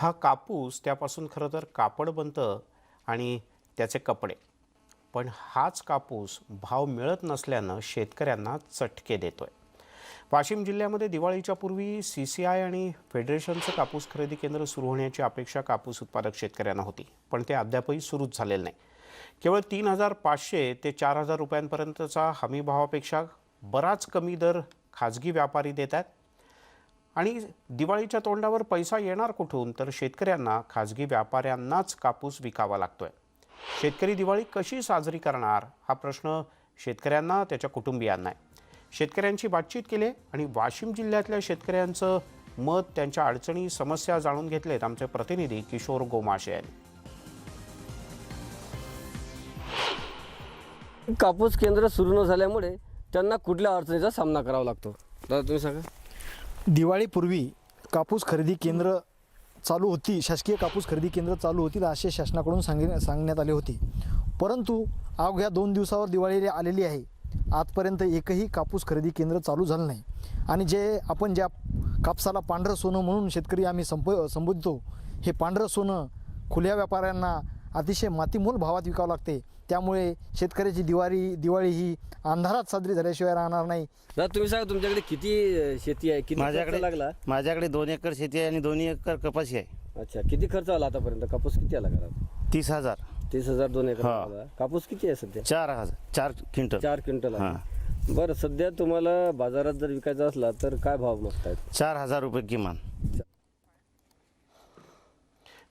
हा कापूस त्यापासून खरं तर कापड बनतं आणि त्याचे कपडे. पण हाच कापूस भाव मिळत नसल्यानं शेतकऱ्यांना चटके देतोय. वाशिम जिल्ह्यामध्ये दिवाळीच्या पूर्वी सी सी आय आणि फेडरेशनचं कापूस खरेदी केंद्र सुरू होण्याची अपेक्षा कापूस उत्पादक शेतकऱ्यांना होती. पण ते अद्यापही सुरूच झालेलं नाही. केवळ तीन हजार पाचशे ते चार हजार रुपयांपर्यंतचा हमी भावापेक्षा बराच कमी दर खाजगी व्यापारी देत आहेत आणि दिवाळीच्या तोंडावर पैसा येणार कुठून? तर शेतकऱ्यांना खाजगी व्यापाऱ्यांनाच कापूस विकावा लागतोय. शेतकरी दिवाळी कशी साजरी करणार? हा प्रश्न शेतकऱ्यांना त्याच्या कुटुंबियांना आहे. शेतकऱ्यांची बातचीत केली आणि वाशिम जिल्ह्यातल्या शेतकऱ्यांचं मत त्यांच्या अडचणी समस्या जाणून घेतलेत आमचे प्रतिनिधी किशोर गोमाशे यांनी. कापूस केंद्र सुरू न झाल्यामुळे त्यांना कुठल्या अडचणीचा सामना करावा लागतो? दादा तुम्ही सांगा. दिवाळीपूर्वी कापूस खरेदी केंद्र चालू होती शासकीय कापूस खरेदी केंद्र चालू होतील असे शासनाकडून सांगण्या सांगण्यात आले होते. परंतु अवघ्या दोन दिवसावर दिवाळी आलेली आहे. आजपर्यंत एकही कापूस खरेदी केंद्र चालू झालं नाही. आणि जे आपण ज्या कापसाला पांढरं सोनं म्हणून शेतकरी आम्ही संप संबोधतो हे पांढरं सोनं खुल्या व्यापाऱ्यांना अतिशय मातीमोल भावात विकावं लागते. त्यामुळे शेतकऱ्याची दिवाळी दिवाळी ही अंधारात साजरी झाल्याशिवाय राहणार नाही. दादा तुम्ही सांगा तुमच्याकडे किती शेती आहे? किती माझ्याकडे खर्च लागला? माझ्याकडे दोन एकर शेती आहे आणि दोन्ही एकर कपाशी आहे. अच्छा किती खर्च आला आतापर्यंत? कापूस किती आला घरात? तीस हजार. तीस हजार दोन एकर हा. आला. कापूस किती आहे सध्या? चार हजार चार क्विंटल. चार क्विंटल आहे. हा. बरं सध्या तुम्हाला बाजारात जर विकायचा असला तर काय भाव मागतायत चार हजार रुपये किमान.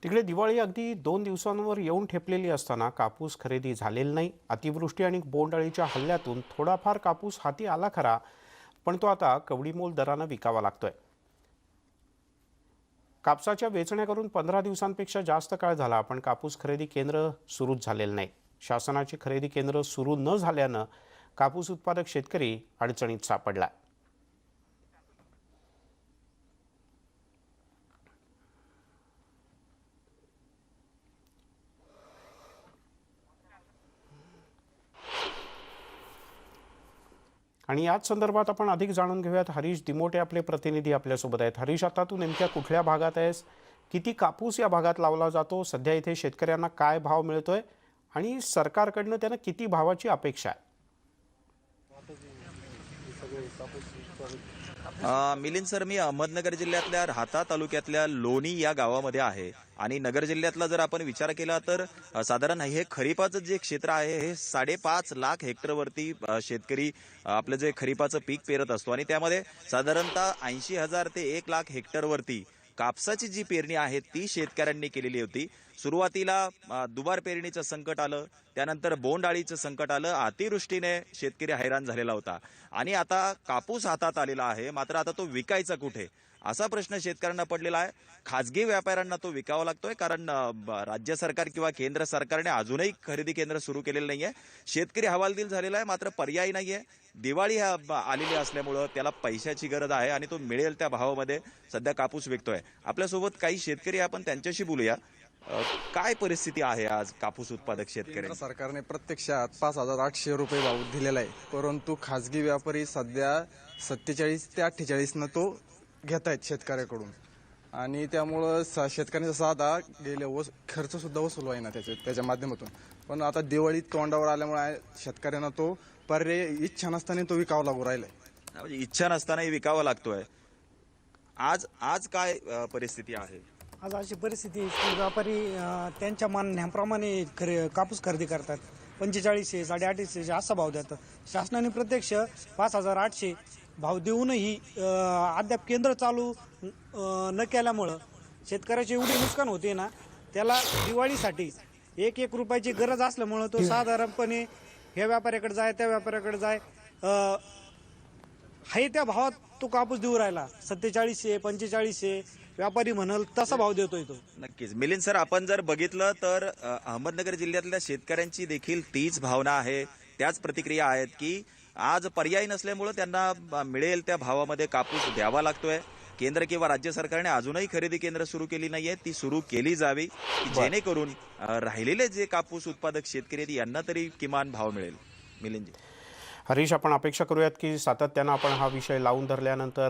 तिकडे दिवाळी अगदी दोन दिवसांवर येऊन ठेपलेली असताना कापूस खरेदी झालेला नाही. अतिवृष्टी आणि बोंडअळीच्या हल्ल्यातून थोडाफार कापूस हाती आला खरा पण तो आता कवडीमोल दरानं विकावा लागतोय. कापसाच्या वेचण्या करून पंधरा दिवसांपेक्षा जास्त काळ झाला पण कापूस खरेदी केंद्र सुरूच झालेलं नाही. शासनाची खरेदी केंद्र सुरू न झाल्यानं कापूस उत्पादक शेतकरी अडचणीत सापडला. आणि याच संदर्भात आपण अधिक जाणून घेऊयात. हरीश दिमोटे आपले प्रतिनिधी आपल्यासोबत आहेत. हरीश आता तू नेमक्या कुठल्या भागात आहेस? किती कापूस या भागात लावला जातो? सध्या इथे शेतकऱ्यांना काय भाव मिळतोय? आणि सरकारकडनं त्यांना किती भावाची अपेक्षा आहे? मिलिंद सर मी अहमदनगर जिल्ह्यातल्या राहता तालुक्यातल्या लोणी या गावामध्ये आहे. आणि नगर जिल्ह्यातला जर आपण विचार केला तर साधारण हे खरीपाचं जे क्षेत्र आहे हे साडेपाच लाख हेक्टरवरती शेतकरी आपलं जे खरीपाचं पीक पेरत असतो. आणि त्यामध्ये साधारणतः ऐंशी हजार ते एक लाख हेक्टरवरती कापसाची जी पेरणी आहे ती शेतकऱ्यांनी केलेली होती. सुरुवातीला दुबार पेरणीचं संकट आलं. त्यानंतर बोंडाळीचं संकट आलं. अतिवृष्टीने शेतकरी हैराण झालेला होता. आणि आता कापूस हातात आलेला आहे. मात्र आता तो विकायचा कुठे? असा प्रश्न शेतकऱ्यांना पडलेला आहे. खाजगी व्यापाऱ्यांना तो विकावा लागतोय कारण ब- राज्य सरकार किंवा केंद्र सरकारने अजूनही खरेदी केंद्र सुरू केलेलं नाही आहे शेतकरी हवालदिल झालेला आहे मात्र पर्याय आहे दिवाळी ह्या आलेली असल्यामुळं त्याला पैशाची गरज आहे आणि तो मिळेल त्या भावामध्ये. सध्या कापूस विकतोय. आपल्यासोबत काही शेतकरी आपण त्यांच्याशी बोलूया. काय परिस्थिती आहे आज कापूस उत्पादक शेतकरी? सरकारने प्रत्यक्षात पाच हजार आठशे रुपये भाव दिलेला आहे. परंतु खाजगी व्यापारी सध्या सत्तेचाळीस ते अठ्ठेचाळीसनं तो घेत आहेत शेतकऱ्याकडून. आणि त्यामुळं स शेतकऱ्यांचा साधा गेले वस खर्च सुद्धा वसूल आहे ना त्याच्या त्याच्या माध्यमातून. पण आता दिवाळीत तोंडावर आल्यामुळे शेतकऱ्यांना तो पर्याय इच्छा नसताना तो विकावा लागू राहिलाय. म्हणजे इच्छा नसतानाही विकावा लागतोय. आज आज काय अ, परिस्थिती आहे? आज अशी परिस्थिती आहे की व्यापारी अं, त्यांच्या मानण्याप्रमाणे खरे कापूस खरेदी करतात. पंचेचाळीसशे साडेआठशे असा भाव देतात. शासनाने प्रत्यक्ष पाच हजार आठशे भाव देऊनही अद्याप केंद्र चालू न केल्यामुळं शेतकऱ्याचे एवढे नुकसान होते ना त्याला दिवाळीसाठी एक एक रुपयाची गरज असल्यामुळं तो साधारणपणे ह्या व्यापाऱ्याकडे जाय त्या व्यापाऱ्याकडे जाय आहे त्या भावात तो कापूस देऊ राहिला. सत्तेचाळीसशे पंचेचाळीसशे व्यापारी म्हणाल तसा भाव देतोय तो. नक्कीच. मिलिंद सर आपण जर बघितलं तर अहमदनगर जिल्ह्यातल्या शेतकऱ्यांची देखील तीच भावना आहे त्याच प्रतिक्रिया आहेत की आज पर्याय नसल्यामुळं त्यांना मिळेल त्या भावामध्ये कापूस द्यावा लागतोय. केंद्र किंवा राज्य सरकारने अजूनही खरेदी केंद्र सुरू केली नाहीये. ती सुरू केली जावी जेणेकरून राहिलेले जे कापूस उत्पादक शेतकरी आहेत यांना तरी किमान भाव मिळेल. मिलिंदजी. हरीश आपण अपेक्षा करूयात की सातत्यानं आपण हा विषय लावून धरल्यानंतर